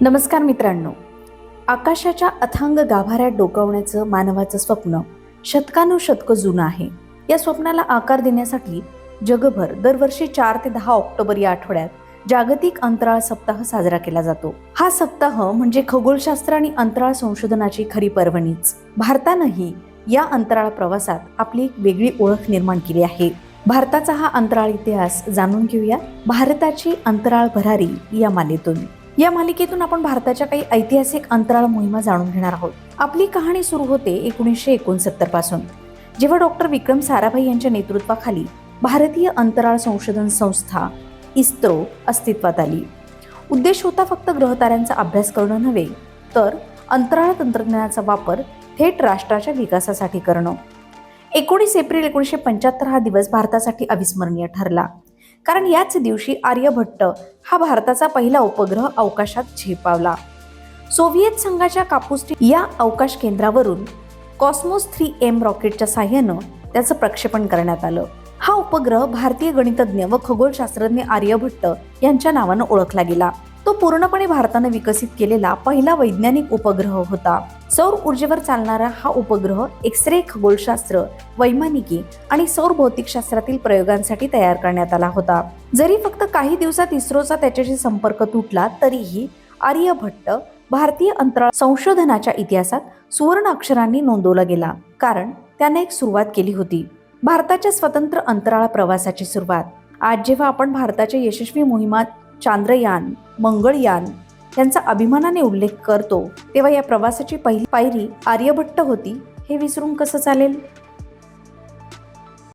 नमस्कार मित्रांनो. आकाशाच्या अथांग गाभाऱ्यात डोकावण्याचं मानवाचं स्वप्न शतकानुशतकं जुनं आहे. या स्वप्नाला आकार देण्यासाठी जगभर दरवर्षी चार ते दहा ऑक्टोबर या आठवड्यात जागतिक अंतराळ सप्ताह साजरा केला जातो. हा सप्ताह म्हणजे खगोलशास्त्र आणि अंतराळ संशोधनाची खरी पर्वणीच. भारतानंही या अंतराळ प्रवासात आपली एक वेगळी ओळख निर्माण केली आहे. भारताचा हा अंतराळ इतिहास जाणून घेऊया. भारताची अंतराळ भरारी या मालेतून. या मालिकेतून आपण भारताच्या काही ऐतिहासिक अंतराळ मोहिमा जाणून घेणार आहोत. आपली कहाणी सुरू होते एकोणीसशे एकोणसत्तरपासून. जेव्हा डॉक्टर विक्रम साराभाई यांच्या नेतृत्वाखाली भारतीय अंतराळ संशोधन संस्था इस्रो अस्तित्वात आली. उद्देश होता फक्त ग्रहताऱ्यांचा अभ्यास करणं नव्हे तर अंतराळ तंत्रज्ञानाचा वापर थेट राष्ट्राच्या विकासासाठी करणं. एकोणीस एप्रिल एकोणीसशे पंच्याहत्तर हा दिवस भारतासाठी अविस्मरणीय ठरला. कारण याच दिवशी आर्यभट्ट हा भारताचा पहिला उपग्रह अवकाशात झेपावला. सोव्हिएत संघाच्या कापुस्टी या अवकाश केंद्रावरून कॉस्मोस थ्री एम रॉकेटच्या साह्यानं त्याचं प्रक्षेपण करण्यात आलं. हा उपग्रह भारतीय गणितज्ञ व खगोलशास्त्रज्ञ आर्यभट्ट यांच्या नावानं ओळखला गेला. तो पूर्णपणे भारतानं विकसित केलेला पहिला वैज्ञानिक उपग्रह होता. सौर ऊर्जेवर चालणारा हा उपग्रह एक्स रे खगोलशास्त्र वैमानिकी आणि सौर भौतिकशास्त्रातील प्रयोगांसाठी तयार करण्यात आला होता. जरी फक्त काही दिवसात इस्रोचा त्याच्याशी संपर्क तुटला तरीही आर्यभट्ट भारतीय अंतराळ संशोधनाच्या इतिहासात सुवर्ण अक्षरांनी नोंदवला गेला कारण त्याने एक सुरुवात केली होती. भारताच्या स्वतंत्र अंतराळ प्रवासाची सुरुवात. आज जेव्हा आपण भारताच्या यशस्वी मोहिमात चांद्रयान मंगळयान यांचा अभिमानाने उल्लेख करतो. तेव्हा या प्रवासाची पहिली पायरी आर्यभट्ट होती. हे विसरून कसं चालेल?